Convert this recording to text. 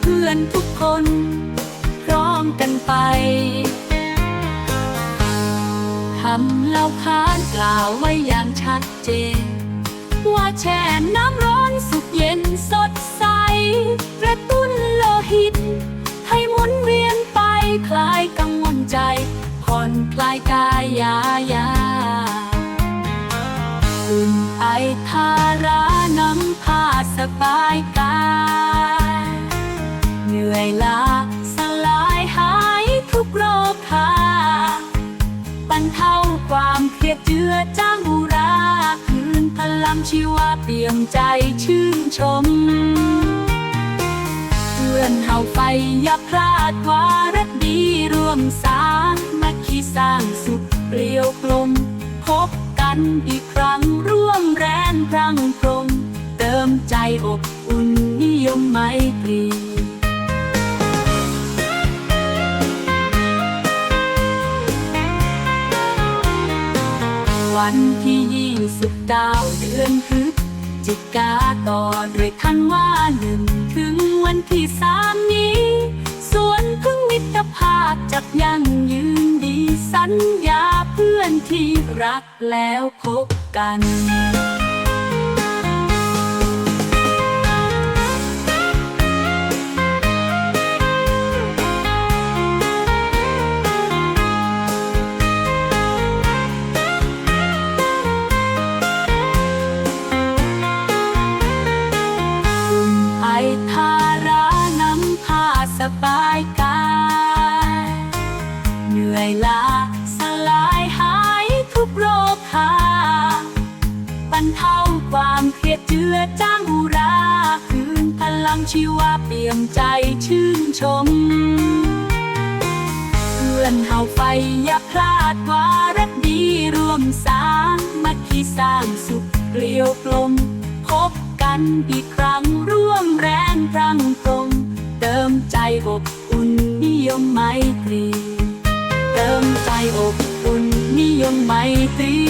เพื่อนทุกคนพร้อมกันไปทำเล่าพานกล่าวไว้อย่างชัดเจน ว่าแช่น้ำร้อนสุกเย็นสดใสกระตุ้นโลหิต ให้หมุนเวียนไปคลายกังวลใจ ผ่อนคลายกายยายาอุ่นไอทาราน้ำผ้าสบายกาย บรรเท่าความเครียดเจือจางอุราคืนพลังชีวาเปี่ยมใจชื่นชม เพื่อนเฮาไฟอย่าพลาดวาระดีร่วมสางมัคคีสร้างสุขเปลี่ยวกลม พบกันอีกครั้งร่วมแรงพรังพรมเติมใจอบอุ่นนิยมไมตรี วันที่ยี่สิบเก้าเดือนพฤศจิกาต่อด้วยคันว่าหนึ่งถึงวันที่สามนี้ส่วนพึ่งมิตรภาพจับยังยืนดีสัญญาเพื่อนที่รักแล้วพบกัน รเทาความเครียดเจือจางอุราคืนพลังชีวาเปี่ยมใจชื่นชม เพื่อนเฮาไฟอย่าพลาดวาระดีร่วมสางมัคคีสร้างสุขเกลียวกลม พบกันอีกครั้งร่วมแรงรังพรมเติมใจอบอุ่นนิยมไมตรี เติมใจอบอุ่นนิยมไมตรี